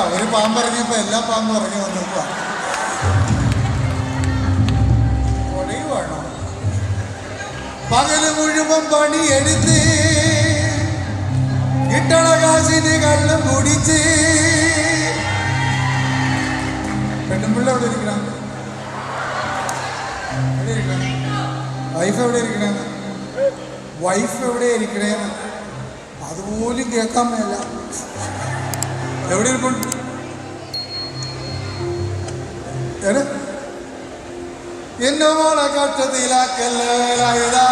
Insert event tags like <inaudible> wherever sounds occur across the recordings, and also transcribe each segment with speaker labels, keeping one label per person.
Speaker 1: കേട്ടോ ഒരു പാമ്പ് ഇറങ്ങിയപ്പോ എല്ലാ പാമ്പും ഇറങ്ങി വന്നപ്പോ ഒഴിവാണോ പകൽ മുഴുവൻ പണി എടുത്ത് കിട്ടണ കാശിന് കള്ളം കുടിച്ച്. പെണ്ണുമ്പിള്ള എവിടെ ഇരിക്കണം? വൈഫ് എവിടെ ഇരിക്കണേ? വൈഫ് എവിടെ ഇരിക്കണേന്ന്? അതുപോലും കേൾക്കാൻ മേല. എവിടെ ഇരിക്കും എവിടെ എന്നെ മോളെ കട്ടത്തിലാക്കല്ലേലായതാ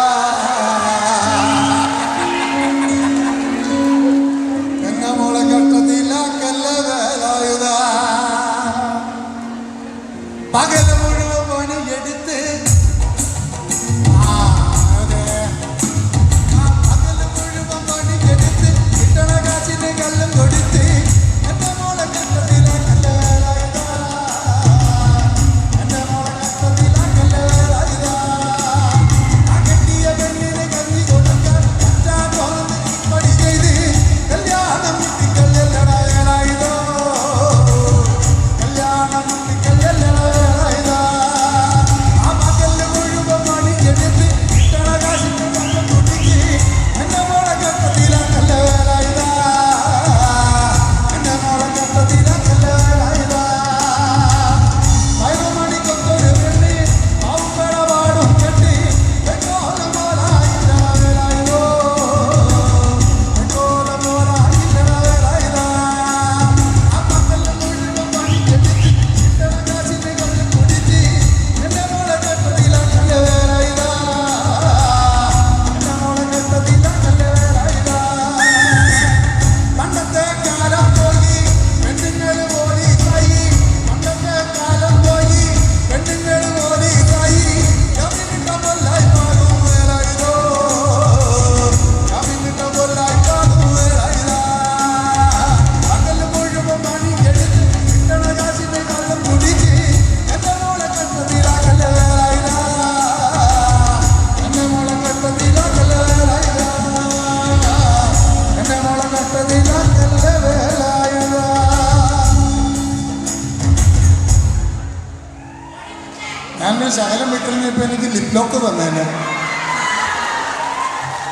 Speaker 1: വിട്ടിരുന്നപ്പോ എനിക്ക് ലിപ് ലോക്ക് തന്നേനെ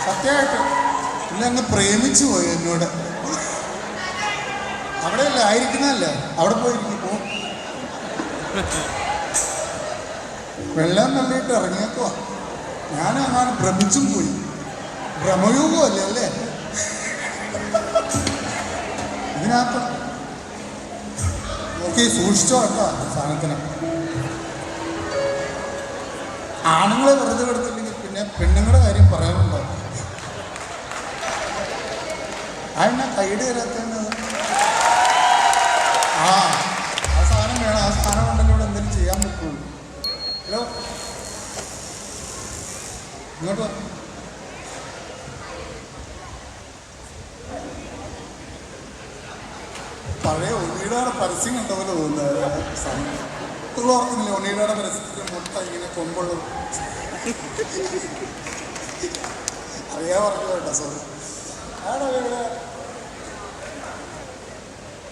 Speaker 1: സത്യമായിട്ട്. ഇല്ല അങ്ങ് പ്രേമിച്ചു പോയി എന്നോട്. അവിടെ അല്ല ആയിരിക്കുന്നതല്ലേ? അവിടെ പോയിരിക്കുമ്പോ വെള്ളം തള്ളിയിട്ട് ഞാൻ ഞാനങ്ങനെ ഭ്രമിച്ചും പോയി. ഭ്രമയോഗമല്ലേ അല്ലേ? ഇതിനകത്ത് നോക്കി സൂക്ഷിച്ചോ കേട്ടോ സാധനത്തിന്. ആണുങ്ങളെ വെറുതെ വിടുന്നില്ലെങ്കിൽ പിന്നെ പെണ്ണുങ്ങളുടെ കാര്യം പറയാനുണ്ടോ? അതിനെ കൈഡ് തരാത്തത് ആ ആ സാധനം വേണം. ആ സാധനം ഉണ്ടെങ്കിൽ ഇവിടെ എന്തെങ്കിലും ചെയ്യാൻ പറ്റുള്ളൂ. ഹലോ? ഇങ്ങോട്ട് പഴയ ഒന്നീടാടെ പരസ്യം കണ്ട പോലെ തോന്നുന്നത്. തുള്ള ഓർക്കുന്നില്ല ഒന്നീടാടെ പരസ്യത്തിൽ മുട്ട ഇങ്ങനെ കൊമ്പുള്ളൂ <laughs> അറിയാൻ പറഞ്ഞു കേട്ടോ സോറി ഇവിടെ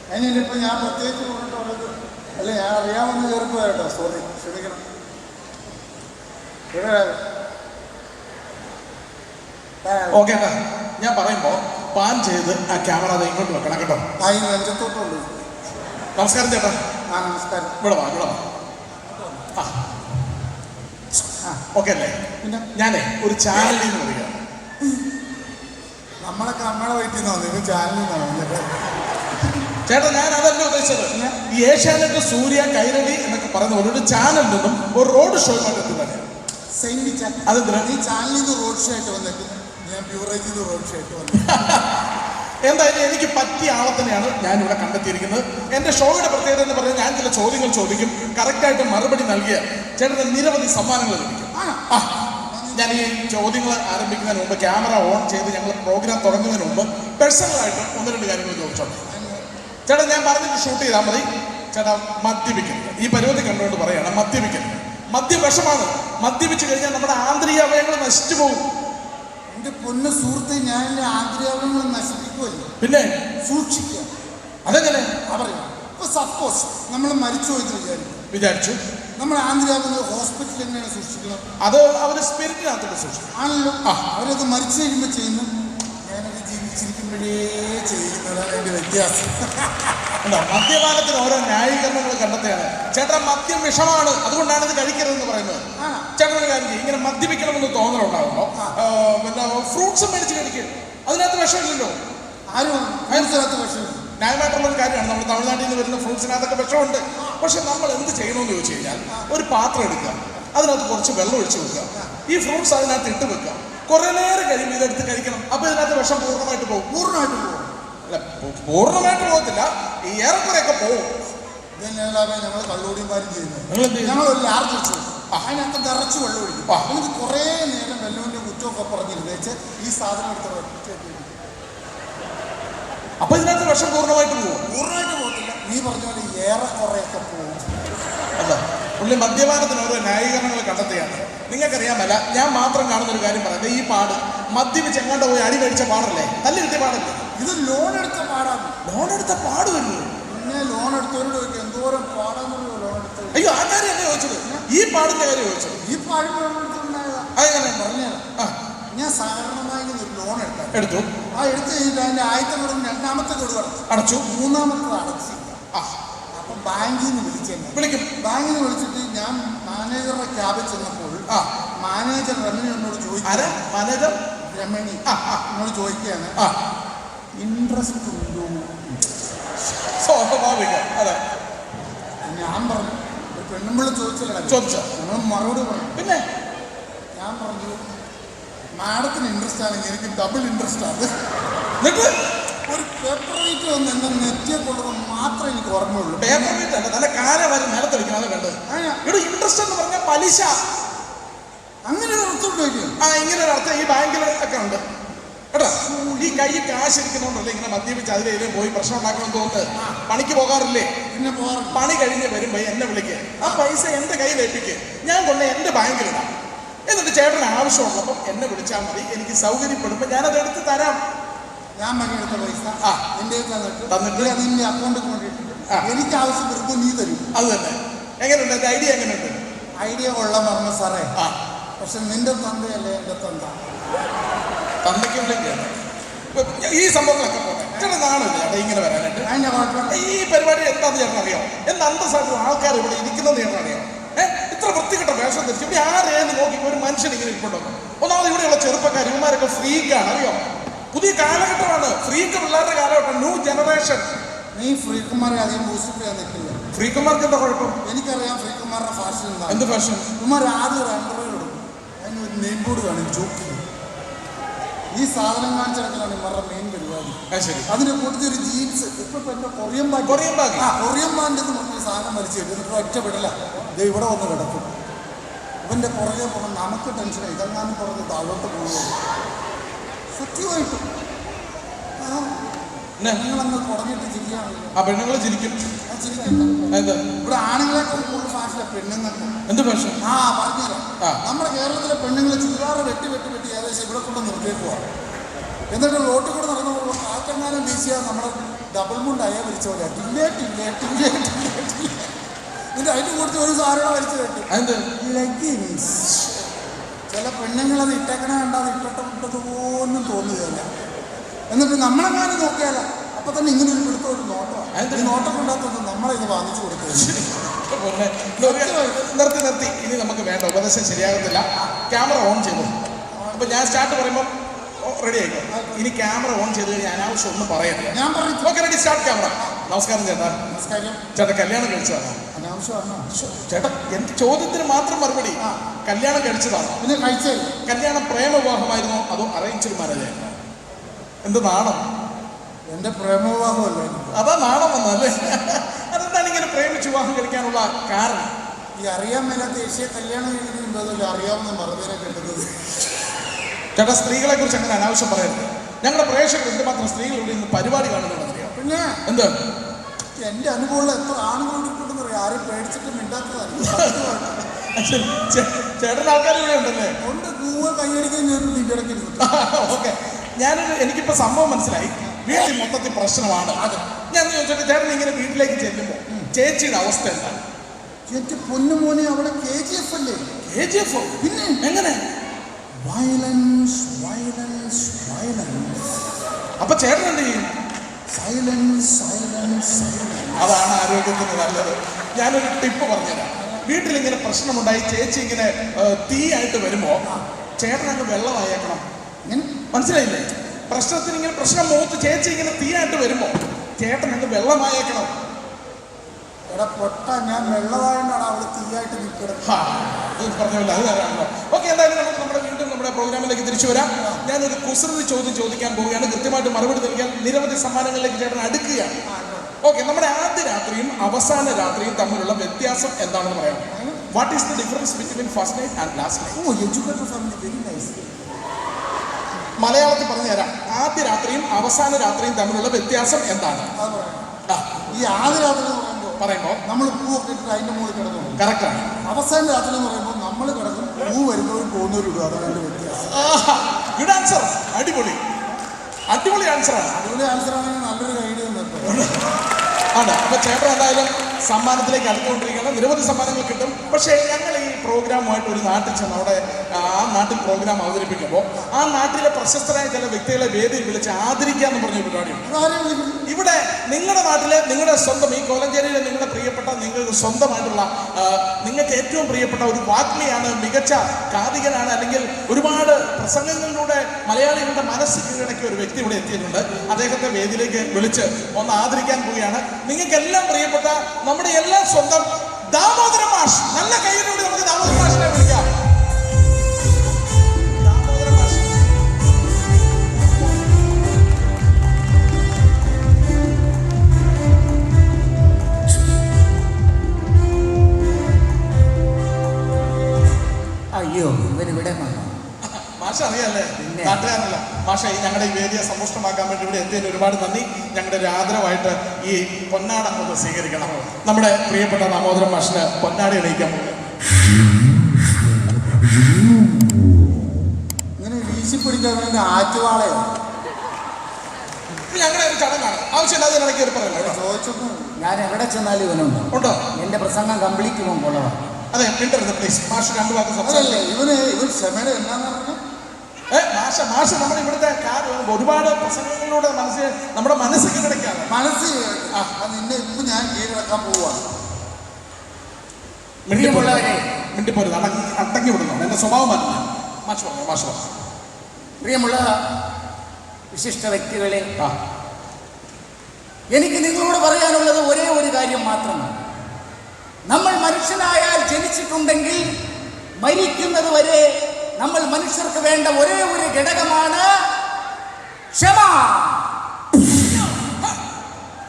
Speaker 1: അതിനിപ്പോ ഞാൻ പ്രത്യേകിച്ച് പോയിട്ടുള്ളത് അല്ലെ ഞാൻ അറിയാമെന്ന് കയറിപ്പോ കേട്ടോ സോറി ക്ഷമിക്കണം. ഇവിടെ
Speaker 2: ഓക്കെ ഞാൻ പറയുമ്പോ പാൻ ചെയ്ത് ആ ക്യാമറ അത് ഇങ്ങോട്ട് വെക്കണം കേട്ടോ.
Speaker 1: ആ ഈ നെഞ്ചത്തോട്ടുള്ളൂ
Speaker 2: നമസ്കാരം ചേട്ടാ.
Speaker 1: ആ നമസ്കാരം.
Speaker 2: ഇവിടെ വാ ഇവിടെ വാ. ഓക്കെ അല്ലേ?
Speaker 1: പിന്നെ?
Speaker 2: ഞാനേ ഒരു ചാനലിൽ നിന്ന് പറയുക
Speaker 1: നമ്മളൊക്കെ നമ്മളെ വന്നു ഇത് ചാനലിൽ നിന്നാണ്
Speaker 2: ചേട്ടാ ഞാൻ അതല്ല ഉദ്ദേശിച്ചത്. ഈ ഏഷ്യാനെറ്റ് സൂര്യ കൈരളി എന്നൊക്കെ പറയുന്ന ഒരു ചാനൽ നിന്നും ഒരു റോഡ് ഷോ എത്തുന്നതാണ്.
Speaker 1: സെയിം
Speaker 2: അതെന്തിനാ?
Speaker 1: ഈ ചാനലിൽ നിന്ന് റോഡ് ഷോ ആയിട്ട് വന്നിട്ട് ഞാൻ പ്യൂറേജിൽ നിന്ന് റോഡ് ഷോ ആയിട്ട് വന്നു <laughs>
Speaker 2: എന്തായാലും എനിക്ക് പറ്റിയ ആളെ തന്നെയാണ് ഞാൻ ഇവിടെ കണ്ടെത്തിയിരിക്കുന്നത്. എന്റെ ഷോയുടെ പ്രത്യേകത എന്ന് പറഞ്ഞാൽ ഞാൻ ചില ചോദ്യങ്ങൾ ചോദിക്കും. കറക്റ്റായിട്ട് മറുപടി നൽകിയ ചേട്ടന് നിരവധി സമ്മാനങ്ങൾ ലഭിക്കും. ഞാൻ ഈ ചോദ്യങ്ങൾ ആരംഭിക്കുന്നതിന് മുമ്പ് ക്യാമറ ഓൺ ചെയ്ത് ഞങ്ങൾ പ്രോഗ്രാം തുടങ്ങുന്നതിന് മുമ്പ് പേഴ്സണലായിട്ട് ഒന്ന് രണ്ട് കാര്യങ്ങൾ ചോദിച്ചോട്ടെ. ചേട്ടാ ഞാൻ പറഞ്ഞിട്ട് ഷൂട്ട് ചെയ്താൽ മതി. ചേട്ടാ മദ്യപിക്കരുത്. ഈ പരുവത്തി കണ്ടുകൊണ്ട് പറയുകയാണ് മദ്യപിക്കരുത്. മദ്യം വിഷമാണ്. മദ്യപിച്ചു കഴിഞ്ഞാൽ നമ്മുടെ ആന്തരിക അവയവങ്ങൾ നശിച്ചു പോകും.
Speaker 1: എന്റെ പൊന്ന സുഹൃത്തെ ഞാൻ എന്റെ ആഗ്രഹങ്ങൾ നശിപ്പിക്കുമല്ലോ
Speaker 2: പിന്നെ?
Speaker 1: സൂക്ഷിക്കുക.
Speaker 2: അതെങ്ങനെ?
Speaker 1: പറയാം. ഇപ്പൊ സപ്പോസ് നമ്മൾ മരിച്ചു എന്ന് വിചാരിക്കും.
Speaker 2: വിചാരിച്ചു.
Speaker 1: നമ്മൾ ആഗ്രഹങ്ങൾ ഹോസ്പിറ്റലിൽ എങ്ങനെയാണ് സൂക്ഷിക്കുന്നത്?
Speaker 2: അത് അവർ സ്പിരിറ്റിനകത്തോട്ട് സൂക്ഷിക്കും.
Speaker 1: ആണല്ലോ. അവരത് മരിച്ചു കഴിയുമ്പോൾ ചെയ്യുന്നു. ഞാനത് ജീവിച്ചിരിക്കുമ്പോഴേ ചെയ്യുന്നതാണ് എന്റെ വ്യത്യാസം. <laughs>
Speaker 2: ഉണ്ടോ? മദ്യപാനത്തിന് ഓരോ ന്യായീകരണങ്ങൾ കണ്ടെത്തുകയാണ്. ചേട്ടൻ മദ്യം വിഷമാണ് അതുകൊണ്ടാണ് ഇത് കഴിക്കരുതെന്ന് പറയുന്നത്. ചേട്ടൻ ഒരു കാര്യം ഇങ്ങനെ മദ്യപിക്കണമെന്ന് തോന്നലുണ്ടാകുമ്പോ പിന്നെ ഫ്രൂട്ട്സ് മേടിച്ച് കഴിക്കും. അതിനകത്ത് വിഷമില്ലല്ലോ.
Speaker 1: ആരും
Speaker 2: ന്യായമായിട്ടുള്ള ഒരു കാര്യമാണ്. നമ്മൾ തമിഴ്നാട്ടിൽ നിന്ന് വരുന്ന ഫ്രൂട്ട്സിനകത്തൊക്കെ വിഷമുണ്ട്. പക്ഷെ നമ്മൾ എന്ത് ചെയ്യണമെന്ന് ചോദിച്ചു കഴിഞ്ഞാൽ ഒരു പാത്രം എടുക്കുക. അതിനകത്ത് കുറച്ച് വെള്ളം ഒഴിച്ചു വെക്കുക ഈ ഫ്രൂട്ട്സ് അതിനകത്ത് ഇട്ട് വെക്കുക. കുറെ നേരം കഴിയുമ്പോൾ ഇതെടുത്ത് കഴിക്കണം. അപ്പൊ ഇതിനകത്ത് വിഷം പൂർണമായിട്ട് പോകും.
Speaker 1: പൂർണമായിട്ട് പോകും.
Speaker 2: അല്ല പൂർണമായിട്ട് പോകത്തില്ല. ഈ ഏറെക്കുറെയൊക്കെ പോകും
Speaker 1: ഇതന്നെയല്ലാതെ ഞങ്ങൾ കള്ളൂടിമാരും ചെയ്യുന്നത്. ഞങ്ങൾ ഒരു ലാർജ് വെച്ചു അതിനകത്ത് നിറച്ച് വെള്ളം ഒഴിക്കും. എന്നിട്ട് കുറേ നേരം വെല്ലുവിന്റെ കുറ്റമൊക്കെ പറഞ്ഞിരുന്നേച്ച് ഈ സാധനം എടുത്ത്.
Speaker 2: അപ്പൊ ഇതിനകത്ത് വിഷം പൂർണമായിട്ട് പോകും
Speaker 1: പൂർണമായിട്ട് പോകത്തില്ല. നീ പറഞ്ഞ പോലെ ഏറെക്കുറെയൊക്കെ പോകും
Speaker 2: അല്ല പുള്ളി മദ്യപാനത്തിന് ഓരോ ന്യായീകരണങ്ങൾ കണ്ടെത്തുകയാണ്. നിങ്ങൾക്കറിയാമല്ല ഞാൻ മാത്രം കാണുന്ന ഒരു കാര്യം പറയുന്നത് ഈ പാട് മദ്യപിച്ച് എങ്ങാണ്ട് പോയി അടി കഴിച്ച പാടല്ലേ? നല്ല കിട്ടിയ പാടല്ലേ?
Speaker 1: ഇത് ലോൺ എടുത്ത പാടാണ്.
Speaker 2: ലോൺ എടുത്ത പാട് വരുന്നു
Speaker 1: പിന്നെ ലോൺ എടുത്തവരോട് ചോദിക്കും എന്തോരം പാടാന്നറിയോ ലോൺ എടുത്തത്?
Speaker 2: അയ്യോ ആ കാര്യം എന്നെ ചോദിച്ചത്? ഈ പാടിന്റെ കാര്യം ചോദിച്ചത്.
Speaker 1: ഈ പാടിന്റെ ലോൺ എടുത്തിട്ടുണ്ടായതാ. പറഞ്ഞുതരാം. ഞാൻ സാധാരണമായി ലോൺ എടുത്താൽ
Speaker 2: എടുത്തു.
Speaker 1: ആ എടുത്ത് കഴിഞ്ഞിട്ട് അതിന്റെ ആദ്യത്തെ കൊടുക്കും രണ്ടാമത്തെ കൊടുക്കും അടച്ചു.
Speaker 2: അടച്ചു.
Speaker 1: മൂന്നാമത്തെ അടച്ചു.
Speaker 2: ആ.
Speaker 1: അപ്പൊ ബാങ്കിൽ നിന്ന് വിളിച്ചെന്നെ
Speaker 2: വിളിക്കും.
Speaker 1: ബാങ്കിൽ നിന്ന് വിളിച്ചിട്ട് ഞാൻ മാനേജറുടെ ക്യാബിൽ ചെന്നപ്പോൾ
Speaker 2: ആ.
Speaker 1: മാനേജർ രമണി എന്നോട്
Speaker 2: ആരാ? മാനേജർ?
Speaker 1: രമണി. എന്നോട് ചോദിക്കുകയാണ്.
Speaker 2: ആ.
Speaker 1: ഇൻട്രസ്റ്റ് ഉണ്ടോ?
Speaker 2: സ്വാഭാവിക. അതെ.
Speaker 1: ഞാൻ പറഞ്ഞു ഒരു പെണ്ണുമ്പിള്ള ചോദിച്ചില്ല
Speaker 2: ചോദിച്ചോ?
Speaker 1: നമ്മൾ മറുപടി പറഞ്ഞു.
Speaker 2: പിന്നെ?
Speaker 1: ഞാൻ പറഞ്ഞു മാഡത്തിന് ഇൻട്രസ്റ്റ് ആണെങ്കിൽ എനിക്ക് ഡബിൾ ഇൻട്രസ്റ്റ് ആണ്
Speaker 2: എന്നിട്ട്?
Speaker 1: ഒരു പേപ്പർ റേറ്റ് വന്ന് എന്നെ നെറ്റിയെ മാത്രമേ എനിക്ക് ഓർമ്മയുള്ളൂ.
Speaker 2: പേപ്പർ വെയിറ്റ് അല്ല നല്ല കാല വരെ നിലത്തെടുക്കണം അത് കണ്ടത് ഇവിടെ ഇൻട്രസ്റ്റ് എന്ന് പറഞ്ഞാൽ പലിശ.
Speaker 1: അങ്ങനെ ഒരു അർത്ഥം
Speaker 2: ആ ഇങ്ങനെ ഒരു അർത്ഥം ഈ ബാങ്കിൽ ഒക്കെ ഉണ്ട്. കേട്ടോ ഈ കൈ കാശ് ഇരിക്കുന്നോണ്ടല്ലേ ഇങ്ങനെ മദ്യപിച്ച് അതിലേലും പോയി പ്രശ്നം ഉണ്ടാക്കണമെന്ന് തോന്നുന്നത്? പണിക്ക് പോകാറില്ലേ?
Speaker 1: പിന്നെ
Speaker 2: പണി കഴിഞ്ഞ് വരുമ്പോ എന്നെ വിളിക്കുക ആ പൈസ എന്റെ കയ്യിൽ ഏൽപ്പിക്കുക ഞാൻ കൊണ്ട് എന്റെ ബാങ്കിലിടാം. എന്നിട്ട് ചേട്ടന് ആവശ്യമുള്ളപ്പോ എന്നെ വിളിച്ചാൽ മതി. എനിക്ക് സൗകര്യപ്പെടുമ്പോൾ ഞാനത് എടുത്ത് തരാം.
Speaker 1: ഞാൻ എടുത്ത പൈസ
Speaker 2: ആ.
Speaker 1: എന്റെ തന്നിട്ട് അത് എന്റെ അക്കൗണ്ടിൽ
Speaker 2: കൊണ്ടിട്ടുണ്ട്
Speaker 1: എനിക്ക് ആവശ്യം വരുമ്പോൾ നീ തരും.
Speaker 2: അത് തന്നെ. എങ്ങനെയുണ്ട്? എന്റെ ഐഡിയ എങ്ങനെയുണ്ട്?
Speaker 1: ഐഡിയ കൊള്ളാൻ പറഞ്ഞ സാറേ. പക്ഷെ നിന്റെ തന്തയല്ലേ എന്റെ തന്ത?
Speaker 2: തന്നിക്കില്ലെങ്കിൽ ഈ സംഭവങ്ങളൊക്കെ പോട്ടെ. ചേട്ടൻ നാണല്ലേ ചേട്ടാ ഇങ്ങനെ വരാനായിട്ട്? ഈ പരിപാടി എന്താന്ന് ചേട്ടൻ അറിയാം എന്ത് അന്തസ്സായിട്ടുള്ള ആൾക്കാർ ഇവിടെ ഇരിക്കുന്നത് ചേട്ടൻ അറിയാം ഏഹ് ഇത്ര വൃത്തികെട്ട വേഷം ധരിച്ചു ഇവിടെ ആരെയെന്ന് നോക്കി ഒരു മനുഷ്യൻ ഇങ്ങനെ ഇരിപ്പുണ്ടോ? ഒന്നാമത് ഇവിടെയുള്ള ചെറുപ്പക്കാർ ഇവന്മാരൊക്കെ ഫ്രീക്കാണ് അറിയോ? പുതിയ കാലഘട്ടമാണ്. ഫ്രീക്ക് പിള്ളേരുടെ കാലഘട്ടം. ന്യൂ ജനറേഷൻ
Speaker 1: നീ ഫ്രീക്കുമാരെ അധികം ബൂസ്റ്റപ്പ് ചെയ്യാൻ നിൽക്കില്ല.
Speaker 2: ഫ്രീക്കന്മാർക്ക് എന്താ കുഴപ്പം?
Speaker 1: എനിക്കറിയാം ഫ്രീക്കുമാരുടെ ഫാഷൻ എന്താ
Speaker 2: എന്ത് ഫാഷൻ
Speaker 1: ഇവന്മാർ ആദ്യം ഒരു അണ്ടർവെയർ കൊടുക്കും. അതിന് ഒരു നെയിം ബോർഡ് കാണും ജോക്കി ഈ സാധനം കാണിച്ചെടുക്കലാണ് ഇവരുടെ മെയിൻ പരിപാടി.
Speaker 2: അതിന് ശരി.
Speaker 1: അതിന്റെ കൂട്ടത്തിൽ ഒരു ജീൻസ് ഇപ്പൊ എന്റെ കൊറിയൻ ബാഗ്
Speaker 2: കൊറിയൻ ബാഗ്?
Speaker 1: ആ കൊറിയൻ ബാൻഡ് എന്ന് പറഞ്ഞ സാധനം വലിച്ചു എന്നിട്ട് ഒറ്റ വിടല. ഇത് ഇവിടെ വന്ന് കിടക്കും. ഇവന്റെ പുറകെ പോകണം നമുക്ക് ടെൻഷനായി ഇതെങ്ങാനും പുറത്ത് താഴോട്ട് പോകുന്നത് സത്യമായിട്ടും. ആ കുറഞ്ഞിട്ട് ചിരിക്കുകയാണല്ലോ
Speaker 2: ആ പെണ്ണുങ്ങൾ ചിരിക്കും. എന്താ?
Speaker 1: ഇവിടെ ആണുങ്ങളെ കൂടുതൽ ഫാഷനില്ല പെണ്ണുങ്ങൾക്ക്.
Speaker 2: എന്ത് ഫാഷൻ?
Speaker 1: ആ പറഞ്ഞുതരാം. നമ്മുടെ കേരളത്തിലെ പെണ്ണുങ്ങളെ ചുരിദാറ് വെട്ടി വെട്ടി വെട്ടി ഏകദേശം ഇവിടെ കൊണ്ട് നിർത്തിയേക്കുവാ എന്നിട്ട് റോട്ടിൽ കൂടെ നടന്നു പോകുമ്പോൾ കാറ്റെങ്ങാനും വീശിയാൽ ഡബിൾ മുണ്ടായ വലിച്ച പോലെ. ടില്ലേ ടില്ലേ ടില്ലേ ടില്ലേ ടില്ലേ. എന്നിട്ട് അതിന് കൂടുതൽ ഒരു സാധനം വലിച്ചു കെട്ടി. ലെഗിൻസ് ചില പെണ്ണുങ്ങളത് ഇട്ടേക്കണ കണ്ടാൽ ഇട്ടോന്നും പോലും തോന്നുകയില്ല. എന്നിട്ട് നമ്മളെങ്ങാനും നോക്കിയാല? അപ്പൊ തന്നെ ഇങ്ങനെ ഒരു പിടുത്തം ഒരു
Speaker 2: അതെന്ത്?
Speaker 1: ഈ നോട്ടം കൊണ്ടാത്തത് നമ്മളെ ഇത് വാങ്ങിച്ചു കൊടുക്കുന്നത്
Speaker 2: നിർത്തി നിർത്തി. ഇനി നമുക്ക് വേണ്ട. ഉപദേശം ശരിയാകത്തില്ല ക്യാമറ ഓൺ ചെയ്തു. അപ്പൊ ഞാൻ സ്റ്റാർട്ട് പറയുമ്പോൾ റെഡി ആയിക്കോ? ഇനി ക്യാമറ ഓൺ ചെയ്ത് കഴിഞ്ഞാൽ അനാവശ്യം ഒന്നും പറയരുത്.
Speaker 1: ഞാൻ
Speaker 2: ഓക്കെ റെഡി സ്റ്റാർട്ട് ക്യാമറ. നമസ്കാരം ചേട്ടാ.
Speaker 1: നമസ്കാരം.
Speaker 2: ചേട്ടാ കല്യാണം കഴിച്ചതാണ്? ചേട്ടാ എന്റെ ചോദ്യത്തിന് മാത്രം മറുപടി. കല്യാണം കഴിച്ചതാണ്?
Speaker 1: പിന്നെ കഴിച്ചേ.
Speaker 2: കല്യാണം പ്രേമവിവാഹമായിരുന്നോ? അതോ അറേഞ്ച്ഡ് മാരേജ് എന്ത് നാണം?
Speaker 1: എന്റെ പ്രേമവിവാഹമല്ലേ?
Speaker 2: അതാ നാണം വന്നല്ലേ അതെന്താണ് ഇങ്ങനെ പ്രേമിച്ച് വിവാഹം കഴിക്കാനുള്ള കാരണം?
Speaker 1: ഈ അറിയാൻ മേലാത്ത ഏഷ്യ കല്യാണം കഴിക്കുന്നതിന് മുമ്പ് അറിയാവുന്ന മറുപടിയെ കേട്ടത്
Speaker 2: ചേട്ടാ സ്ത്രീകളെ കുറിച്ച് അങ്ങനെ അനാവശ്യം പറയരുത്. ഞങ്ങളുടെ പ്രേക്ഷകർ എന്തുമാത്രം സ്ത്രീകൾ ഇവിടെ ഇന്ന് പരിപാടി കാണുന്നുണ്ടെന്നറിയാം
Speaker 1: പിന്നെ
Speaker 2: എന്താ?
Speaker 1: എന്റെ അനുഭവമുള്ള എത്ര ആണുങ്ങൾ ആരും പേടിച്ചിട്ട് മിണ്ടാത്തതാണ്
Speaker 2: ചേട്ടൻ ആൾക്കാർ ഇവിടെ ഉണ്ടല്ലേ?
Speaker 1: ഉണ്ട് കൂവ കൈയടിക്കാൻ ഞാൻ നിന്റെ <laughs>
Speaker 2: ഓക്കെ. ഞാനൊരു എനിക്കിപ്പോ സംഭവം മനസ്സിലായി. വീട്ടിൽ മൊത്തത്തിൽ പ്രശ്നമാണ്. ഞാൻ ചോദിച്ചോട്ടെ ചേട്ടൻ ഇങ്ങനെ വീട്ടിലേക്ക് ചെല്ലുമ്പോൾ ചേച്ചിയുടെ അവസ്ഥ എന്താണ്?
Speaker 1: ചേച്ചി പൊന്നു മോനെ അവിടെ കെ ജി എഫ് അല്ലേ?
Speaker 2: കെ ജി എഫ്
Speaker 1: പിന്നെ?
Speaker 2: എങ്ങനെ?
Speaker 1: വയലൻസ് വയലൻസ് വയലൻസ്
Speaker 2: അപ്പൊ ചേട്ടൻ എന്ത് ചെയ്യും?
Speaker 1: സൈലൻസ് സൈലൻസ് സൈലൻസ്
Speaker 2: അതാണ് ആരോഗ്യത്തിന് നല്ലത്. ഞാനൊരു ടിപ്പ് പറഞ്ഞുതരാം. വീട്ടിലിങ്ങനെ പ്രശ്നമുണ്ടായി ചേച്ചി ഇങ്ങനെ തീയായിട്ട് വരുമ്പോ ചേട്ടൻ അങ്ങ് വെള്ളം
Speaker 1: ഇങ്ങനെ
Speaker 2: മനസ്സിലായില്ലേ? പ്രശ്നത്തിന് ഇങ്ങനെ പ്രശ്നം മുഖത്ത് ചേച്ചി ഇങ്ങനെ തീയായിട്ട് വരുമ്പോ ചേട്ടൻ എന്ത് വെള്ളമായേക്കണം.
Speaker 1: എടാ പൊട്ട ഞാൻ വെള്ളമായോണ്ടാണ് അവിടെ തീയായിട്ട് നിൽക്കുന്നത്
Speaker 2: ഹാ, ഇത് പറഞ്ഞില്ല അത് തരാണല്ലോ ഓക്കെ എന്തായാലും നമുക്ക് നമ്മുടെ വീണ്ടും നമ്മുടെ പ്രോഗ്രാമിലേക്ക് തിരിച്ചു വരാം. ഞാനൊരു കുസൃതി ചോദ്യം ചോദിക്കാൻ പോവുകയാണ്. കൃത്യമായിട്ട് മറുപടി നൽകിയാൽ നിരവധി സമ്മാനങ്ങളിലേക്ക് ചേട്ടൻ അടുക്കുകയാണ്. ഓക്കെ നമ്മുടെ ആദ്യ രാത്രിയും അവസാന രാത്രിയും തമ്മിലുള്ള വ്യത്യാസം എന്താണെന്ന് പറയാം what is the difference between first night and last night
Speaker 1: oh nice
Speaker 2: മലയാളത്തിൽ പറഞ്ഞു തരാം. ആദ്യ രാത്രിയും അവസാന രാത്രിയും തമ്മിലുള്ള വ്യത്യാസം എന്താണ്?
Speaker 1: ഈ ആദ്യ രാത്രി എന്ന് പറയുമ്പോൾ
Speaker 2: പറയുമ്പോ
Speaker 1: നമ്മൾ പൂവൊക്കെ ഇട്ടിട്ട് അതിന്റെ മുകളിൽ കിടന്നു
Speaker 2: കറക്റ്റ് ആണ്.
Speaker 1: അവസാന രാത്രി എന്ന് പറയുമ്പോൾ നമ്മൾ കിടക്കും പൂ വരുന്നവരും പോകുന്നവരും ഇടും. അതാണ് അതിന്റെ വ്യത്യാസം.
Speaker 2: ഗുഡ് ആൻസർ അടിപൊളി. അടിപൊളി ആൻസർ ആണ്.
Speaker 1: അടിപൊളി ആൻസർ ആണെങ്കിൽ നല്ലൊരു ഐഡിയ
Speaker 2: ആണ്. അപ്പൊ ചേട്ടൻ എന്തായാലും സമ്മാനത്തിലേക്ക് അടുത്തുകൊണ്ടിരിക്കുകയാണ്. നിരവധി സമ്മാനങ്ങൾ കിട്ടും. പക്ഷേ ഞങ്ങൾ ഈ പ്രോഗ്രാമുമായിട്ട് ഒരു നാട്ടിൽ ചെന്ന് അവിടെ ആ നാട്ടിൽ പ്രോഗ്രാം അവതരിപ്പിക്കുമ്പോൾ ആ നാട്ടിലെ പ്രശസ്തരായ ചില വ്യക്തികളെ വേദിയിൽ വിളിച്ച് ആദരിക്കുക എന്ന് പറഞ്ഞ പരിപാടിയുണ്ട് ഇവിടെ നിങ്ങളുടെ നാട്ടിലെ നിങ്ങളുടെ സ്വന്തം ഈ കോലഞ്ചേരിയിലെ നിങ്ങളുടെ പ്രിയപ്പെട്ട നിങ്ങൾക്ക് സ്വന്തമായിട്ടുള്ള നിങ്ങൾക്ക് ഏറ്റവും പ്രിയപ്പെട്ട ഒരു വാഗ്മിയാണ് മികച്ച കാതികനാണ് അല്ലെങ്കിൽ ഒരുപാട് പ്രസംഗങ്ങളിലൂടെ മലയാളികളുടെ മനസ്സ് കീഴടക്കിയ ഒരു വ്യക്തി ഇവിടെ എത്തിയിട്ടുണ്ട്. അദ്ദേഹത്തെ വേദിയിലേക്ക് വിളിച്ച് ഒന്ന് ആദരിക്കാൻ പോവുകയാണ്. നിങ്ങൾക്കെല്ലാം പ്രിയപ്പെട്ട നമ്മുടെ എല്ലാം സ്വന്തം ദാമോദര മാഷ് നല്ല കയ്യിലൂടെ നമുക്ക് ദാമോദര മാഷിനെ വിളിക്കാം. മാഷ അറിയാല്ലേ. നാട്ടുകാരനല്ല. മാഷ ഈ ഞങ്ങളുടെ ഈ വേദിയെ സമ്പുഷ്ടമാക്കാൻ വേണ്ടി ഇവിടെ എത്തിയതിന് ഒരുപാട് നന്ദി. ഞങ്ങളുടെ ഒരു ആദരവായിട്ട് ഈ പൊന്നാട ഒന്ന് സ്വീകരിക്കണം. നമ്മുടെ പ്രിയപ്പെട്ട ദാമോദരൻ മാഷിന് പൊന്നാടി അണിയിക്കാൻ പോകും
Speaker 1: ഇങ്ങനെ വീശി പിടിക്കാൻ ആറ്റുവാളയോ
Speaker 2: ഞങ്ങളുടെ ഒരു ചടങ്ങാണ്. ആവശ്യമില്ലാതെ ഇടയ്ക്ക് ഒരു പറയല്ലോ.
Speaker 3: ഞാൻ എവിടെ ചെന്നാലും ഇവനുണ്ട്.
Speaker 2: ഉണ്ടോ?
Speaker 3: എന്റെ പ്രസംഗം കംപ്ലീറ്റ് പോകുമ്പോൾ
Speaker 2: അതെ മിണ്ടരുത് പ്ലീസ് മാഷ് രണ്ടു വാക്ക് സംസാരിക്കും.
Speaker 1: ഇവന് ഇവൻ ക്ഷമയുടെ എന്നാന്ന് പറഞ്ഞു
Speaker 2: മാഷ മാഷ നമ്മൾ ഇവിടുത്തെ കാര്യം ഒരുപാട് പ്രസംഗങ്ങളിലൂടെ മനസ്സിൽ നമ്മുടെ മനസ്സ് കീഴടക്കാണ്
Speaker 1: മനസ്സ് നിന്നെ ഇപ്പൊ ഞാൻ കീഴടക്കാൻ പോവാണ്.
Speaker 2: മിണ്ടിപ്പോരുത്. അടങ്ങി അടങ്ങി വിടുന്നു എന്റെ സ്വഭാവം മാറ്റില്ല മാഷ് പറഞ്ഞു മാഷ് പറഞ്ഞു
Speaker 3: പ്രിയമുള്ള വിശിഷ്ട വ്യക്തികളെ
Speaker 2: ആ.
Speaker 3: എനിക്ക് നിങ്ങളോട് പറയാനുള്ളത് ഒരേ ഒരു കാര്യം മാത്രമാണ്. നമ്മൾ മനുഷ്യനായാൽ ജനിച്ചിട്ടുണ്ടെങ്കിൽ മരിക്കുന്നത് വരെ നമ്മൾ മനുഷ്യർക്ക് വേണ്ട ഒരേ ഒരു ഘടകമാണ് ക്ഷമ.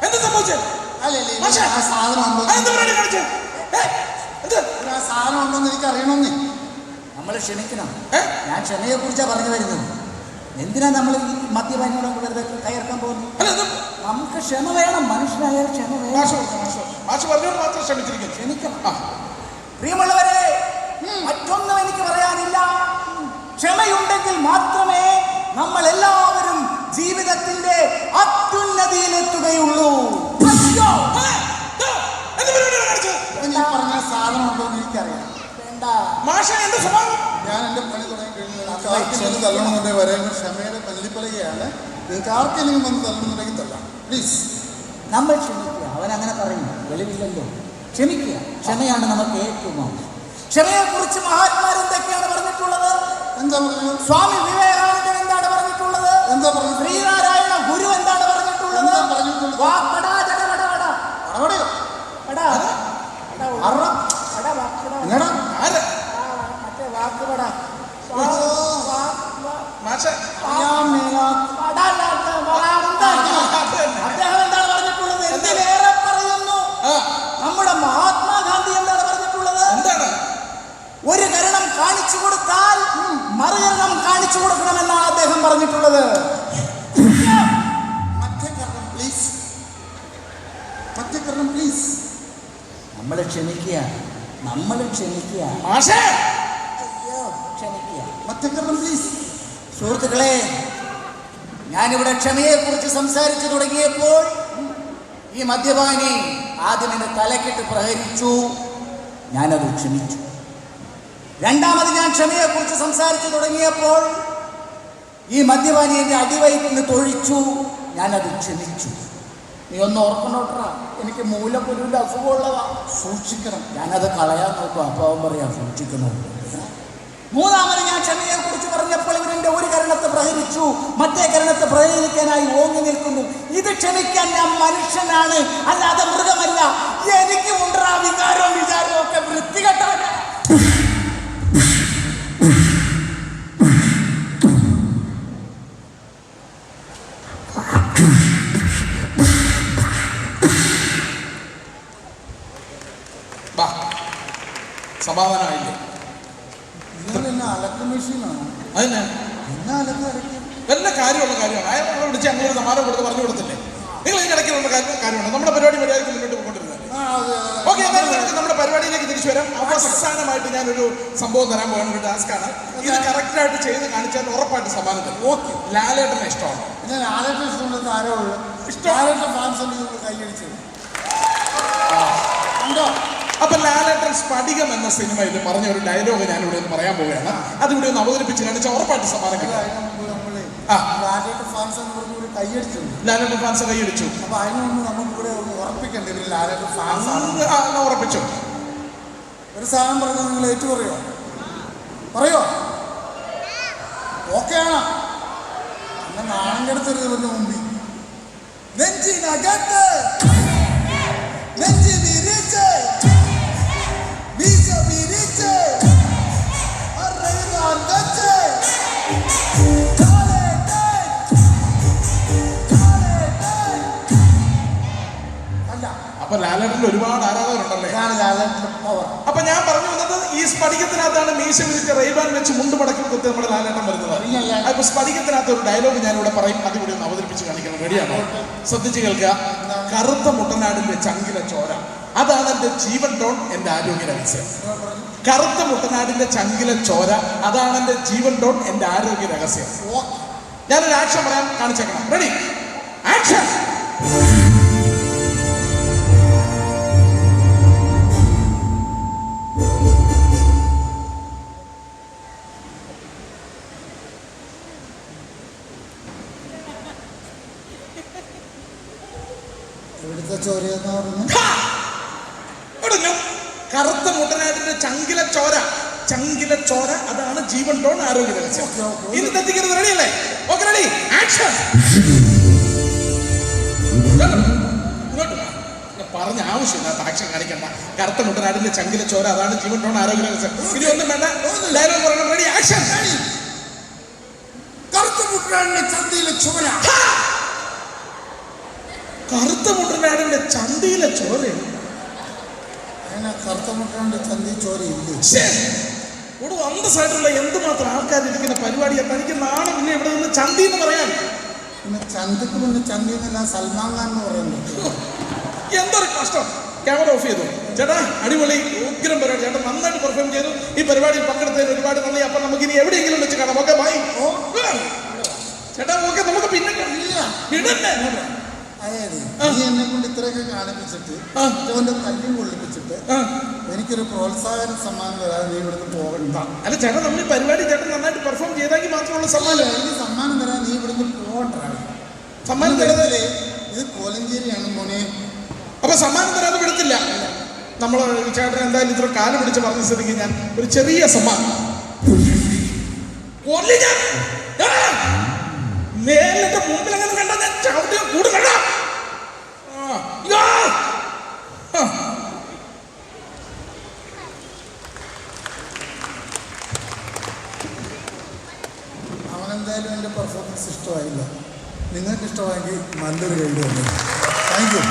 Speaker 2: എന്ത് സംഭവിച്ചേ?
Speaker 1: അല്ലല്ലേ
Speaker 2: മാഷേ.
Speaker 1: ആ സാധനം ഉണ്ടോന്ന് എനിക്ക് അറിയണമെന്നേ
Speaker 3: നമ്മൾ ക്ഷമിക്കണം. ഞാൻ ക്ഷമയെ കുറിച്ചാണ് പറഞ്ഞു വരുന്നത്. എന്തിനാ നമ്മൾ ഈ മദ്യപാനികളൊക്കെ വെറുതെ കയർക്കാൻ പോകുന്നത്? നമുക്ക് ക്ഷമ വേണം മനുഷ്യനായാൽ ക്ഷമ വേണം.
Speaker 2: മാത്രം ക്ഷമിച്ചിരിക്കുന്നു.
Speaker 3: ക്ഷമിക്കണം. പ്രിയമുള്ളവരെ മറ്റൊന്നും എനിക്ക് പറയാനില്ല. ക്ഷമയുണ്ടെങ്കിൽ മാത്രമേ നമ്മൾ എല്ലാവരും ജീവിതത്തിന്റെ അത്യുന്നതിയിലെത്തുകയുള്ളൂ
Speaker 1: പറഞ്ഞ സാധനം എനിക്കറിയാം.
Speaker 3: വേണ്ട.
Speaker 2: മാഷ എന്റെ സ്വഭാവം?
Speaker 1: ഞാൻ എന്റെ പണി തുടങ്ങി കഴിഞ്ഞു. നിങ്ങൾക്ക് ആർക്കെങ്കിലും തല്ലണമെന്നുണ്ടെങ്കിൽ വരാൻ ക്ഷമയുടെ പല്ലിപ്പലകയാണ് നിങ്ങൾക്ക് ആർക്കെങ്കിലും വന്ന് തല്ലണമെന്നുണ്ടെങ്കിൽ തല്ലാം. പ്ലീസ്
Speaker 3: നമ്മൾ ക്ഷമിക്കുക. അവൻ അങ്ങനെ പറയും വെളിവില്ലല്ലോ. ക്ഷമിക്കുക. ക്ഷമയാണ് നമുക്ക് ഏറ്റവും ക്ഷമയെ കുറിച്ച് മഹാത്മാർ എന്തൊക്കെയാണ് പറഞ്ഞിട്ടുള്ളത്?
Speaker 1: എന്താ പറഞ്ഞു
Speaker 3: സ്വാമി വിവേകാനന്ദൻ എന്താണ് പറഞ്ഞിട്ടുള്ളത്?
Speaker 1: എന്താ പറഞ്ഞു
Speaker 3: ശ്രീനാരായണ ഗുരു എന്താണ് പറഞ്ഞിട്ടുള്ളത്?
Speaker 1: പറഞ്ഞിട്ടുള്ളത്?
Speaker 3: വാക്കടാ ജട വട വട.
Speaker 1: അവിടെയോ
Speaker 3: എടാ, എടാ,
Speaker 1: അറ
Speaker 3: എടാ, വാക്കടാ.
Speaker 1: എങ്ങടാ
Speaker 2: ആര്
Speaker 3: ആ, മറ്റേ വാക്ക് പട. വാ, വാ, വാ,
Speaker 2: മാഷ
Speaker 1: അറിയാൻ മേലാ
Speaker 3: പട അല്ലാത്ത വാ, എന്താ ഇത്? അദ്ദേഹം എന്താണ് പറഞ്ഞിട്ടുള്ളത് എന്തിനേറെ പറയുന്നു
Speaker 2: ആ,
Speaker 3: നമ്മുടെ മഹാത്മാഗാന്ധി എന്താണ് പറഞ്ഞിട്ടുള്ളത്
Speaker 2: എന്താണ്
Speaker 3: ഒരു കരണം കൊടുത്താൽ മറുകരണം കാണിച്ചു കൊടുക്കണമെന്നാണ് അദ്ദേഹം പറഞ്ഞിട്ടുള്ളത്.
Speaker 1: പ്ലീസ് പ്ലീസ്
Speaker 3: നമ്മൾ ക്ഷമിക്കുക നമ്മൾ ക്ഷമിക്കുക അയ്യോ ക്ഷമിക്കുക
Speaker 1: മറ്റേ പ്ലീസ്
Speaker 3: സുഹൃത്തുക്കളെ ഞാനിവിടെ ക്ഷമയെക്കുറിച്ച് സംസാരിച്ചു തുടങ്ങിയപ്പോൾ ഈ മദ്യപാനി ആദ്യം എന്നെ തലക്കിട്ട് പ്രഹരിച്ചു. ഞാനത് ക്ഷമിച്ചു. രണ്ടാമത് ഞാൻ ക്ഷമയെക്കുറിച്ച് സംസാരിച്ചു തുടങ്ങിയപ്പോൾ ഈ മദ്യപാനി എന്റെ അടിവയറ്റിന് തൊഴിച്ചു. ഞാനത് ക്ഷമിച്ചു. നീ ഒന്ന് ഓർക്കണോട്ടാ എനിക്ക് മൂലപ്പൊരുവിന്റെ അസുഖമുള്ളതാ. സൂക്ഷിക്കണം. ഞാനത് കളയാൻ നോക്കും. അവൻ പറയാം സൂക്ഷിക്കണം. മൂന്നാമത് ഞാൻ ക്ഷമയെക്കുറിച്ച് പറഞ്ഞപ്പോൾ ഇവരെന്റെ ഒരു കരണത്തെ പ്രഹരിച്ചു. മറ്റേ കരണത്തെ പ്രഹരിക്കാനായി ഓങ്ങി നിൽക്കുന്നു. ഇത് ക്ഷമിക്കാൻ ഞാൻ മനുഷ്യനാണ്. അല്ലാതെ മൃഗമല്ല. എനിക്ക് ഉണ്ടാ വികാരവും വിചാരവും ഒക്കെ വൃത്തികെട്ടവനാ
Speaker 2: വാ സമാധാനമായില്ലേ അതിന് വല്ല കാര്യമുള്ള കാര്യമാണ്. അയാൾ നമ്മളെ വിളിച്ച് അങ്ങനെ ഒരു സമാനം കൊടുത്ത് പറഞ്ഞു കൊടുത്തില്ലേ? നിങ്ങൾ ഇതിന്റെ ഇടയ്ക്കുള്ള കാര്യം കാര്യമാണ്. നമ്മുടെ പരിപാടി മര്യാദയ്ക്ക് മുന്നോട്ട്
Speaker 1: അതെ
Speaker 2: ഓക്കെ നമുക്ക് നമ്മുടെ പരിപാടിയിലേക്ക് തിരിച്ചു വരാം. അവസാനമായിട്ട് ഞാനൊരു സംഭവം തരാൻ പോകുന്ന ഒരു ആണ് ഇത് കറക്റ്റ് ആയിട്ട് ചെയ്ത് കാണിച്ചാൽ ഉറപ്പായിട്ട് സമ്മാനം തരും
Speaker 1: ഓക്കെ.
Speaker 2: ലാലേട്ടനെ ഇഷ്ടമാണ്?
Speaker 1: ഇഷ്ടമാണ് ലാലേട്ടൻ ഇഷ്ടമുണ്ടെന്ന് ആരോ ഉള്ളു
Speaker 2: ഇഷ്ടം.
Speaker 1: ലാലേട്ടൻ ഫാൻസ് കൈയടിച്ചത്. കൈയടിച്ചു ഉണ്ടോ?
Speaker 2: അപ്പൊ ലാലേട്ടൻ സ്ഫടികം എന്ന സിനിമയിൽ പറഞ്ഞ ഒരു ഡയലോഗ് ഞാൻ ഇവിടെ പറയാൻ പോവുകയാണ്. അതിവിടെ ഒന്ന് അവതരിപ്പിച്ച് കാണിച്ചാൽ ഉറപ്പായിട്ട് സമ്മാനം കിട്ടും.
Speaker 1: ലാലേട്ടൻ ഫാൻസ്
Speaker 2: കൈയടിച്ചു ഉറപ്പിച്ചു.
Speaker 1: ഒരു സാധനം പറഞ്ഞാൽ നിങ്ങൾ ഏറ്റു പറയോ? പറയോ? ഓക്കെ ആണോ? അങ്ങനെ നാണം കെടുത്തരുത് മുമ്പിൽ. നെഞ്ചിനകത്ത്.
Speaker 2: അപ്പൊ ലാലേട്ടന്റെ ഒരുപാട് ആരാധകരുണ്ടല്ലേ? അപ്പൊ ഞാൻ പറഞ്ഞു വന്നത് ഈ സ്ഫടികത്തിനകത്താണ് മീശ വിരിച്ച് റെയ്ബാൻ വെച്ച് മുണ്ട് മടക്കി കുത്തി നമ്മുടെ ലാലേട്ടൻ വരുന്നത്. അപ്പൊ സ്ഫടികത്തിനകത്ത് ഒരു ഡയലോഗ് ഞാൻ ഇവിടെ പറയും. അതിവിടെ ഒന്ന് അവതരിപ്പിച്ച് കാണിക്കണം. റെഡിയാണോ ശ്രദ്ധിച്ച് കേൾക്കുക. കറുത്ത മുട്ടനാടിന്റെ ചങ്കിലെ ചോര. അതാണ് എന്റെ ജീവൻ ടോൺ എന്റെ ആരോഗ്യ രഹസ്യം കറുത്ത മുട്ടനാടിന്റെ ചങ്കിലെ ചോര അതാണ് എന്റെ ജീവൻ ഡോട്ട് എന്റെ ആരോഗ്യ രഹസ്യം. ഞാനൊരു ആക്ഷൻ പറയാൻ കാണിച്ചേക്കണം. റെഡി ആക്ഷൻ
Speaker 1: ഇവിടുത്തെ ചോരയെന്ന് പറഞ്ഞു?
Speaker 2: കറുത്ത മുട്ടനാടിന്റെ ചങ്കിലെ ചോര. ചങ്കിലെ ചോര അതാണ് ജീവൻ ടോൺ ആരോഗ്യ രഹസ്യം.
Speaker 1: Okay, okay.
Speaker 2: ഇനി തെറ്റിക്കരുത് റെഡി അല്ലേ? ഓക്കെ റെഡി ആക്ഷൻ ഇങ്ങോട്ട് വാ. ഞാൻ പറഞ്ഞ ആവശ്യമില്ലാത്ത ആക്ഷൻ കാണിക്കണ്ട. കറുത്ത മുട്ടനാടിന്റെ ചങ്കിലെ ചോര അതാണ് ജീവൻ ടോൺ ആരോഗ്യ രഹസ്യം. ഇനി ഒന്നും വേണ്ട. ഡയലോഗ് പറയണം. റെഡി ആക്ഷൻ
Speaker 1: കറുത്ത മുട്ടനാടിന്റെ ചന്തയിലെ ചോര.
Speaker 2: കറുത്ത മുട്ടനാടിന്റെ ചന്തയിലെ ചോരയാണ്.
Speaker 1: അങ്ങനെ കറുത്ത മുട്ടാടിന്റെ ചന്തി ഇവിടെ ഇല്ലേ?
Speaker 2: ഒരു അന്തസ്സായിട്ടുള്ള എന്തുമാത്രം ആൾക്കാർ ഇരിക്കുന്ന പരിപാടിയാണ് തനിക്ക് നാളെ പിന്നെ ഇവിടെ നിന്ന് ചന്തി എന്ന് പറയാൻ?
Speaker 1: പിന്നെ ചന്തിക്ക് പിന്നെ ചന്തി എന്നല്ല സൽമാൻ ഖാൻ എന്ന് പറയുന്നത്
Speaker 2: എന്തൊരു കഷ്ടം. ക്യാമറ ഓഫ് ചെയ്തു. ചേട്ടാ അടിപൊളി ഉഗ്രം പരിപാടി. ചേട്ടാ നന്നായിട്ട് പെർഫോം ചെയ്തു. ഈ പരിപാടിയിൽ പങ്കെടുത്തതിന് ഒരുപാട് നന്ദി. അപ്പൊ നമുക്ക് ഇനി എവിടെയെങ്കിലും വെച്ച് കാണാം. Okay bye. ചേട്ടാ ഓക്കെ നമുക്ക് പിന്നെ.
Speaker 1: ഇല്ല.
Speaker 2: വിടണ്ടേ
Speaker 1: അതായത്. നീ എന്നെ കൊണ്ട് ഇത്രയൊക്കെ കാണിപ്പിച്ചിട്ട് അവന്റെ തല്ലും കൊള്ളിപ്പിച്ചിട്ട് എനിക്കൊരു പ്രോത്സാഹന സമ്മാനം തരാതെ നീ ഇവിടുന്ന് പോകണ്ട
Speaker 2: അല്ല ചേട്ടാ നമ്മൾ ഈ പരിപാടി ചേട്ടൻ നന്നായിട്ട് പെർഫോം ചെയ്താക്കി മാത്രമുള്ള സമ്മാനം
Speaker 1: എനിക്ക് സമ്മാനം തരാൻ നീ ഇവിടുന്ന് പോകണ്ട
Speaker 2: സമ്മാനം തരുന്നതല്ലേ
Speaker 1: ഇത് കോലഞ്ചേരിയാണ് മോനെ
Speaker 2: അപ്പൊ സമ്മാനം തരാതെ വിടത്തില്ല നമ്മൾ ചേട്ടൻ എന്തായാലും ഇത്ര കാലം പിടിച്ച് പറഞ്ഞ സ്ഥിതിക്ക് ഞാൻ ഒരു ചെറിയ സമ്മാനം! മേലിന്റെ മുമ്പിൽ അങ്ങനെ കണ്ട ഞാൻ ചവിട്ടി കൂടും കണ്ട ആ. യാ! ആ.
Speaker 1: അവനെന്തായാലും എന്റെ പെർഫോമൻസ് ഇഷ്ടമായില്ല. നിങ്ങൾക്ക് ഇഷ്ടമായെങ്കിൽ നല്ലൊരു കൈ തന്നെ താങ്ക് യു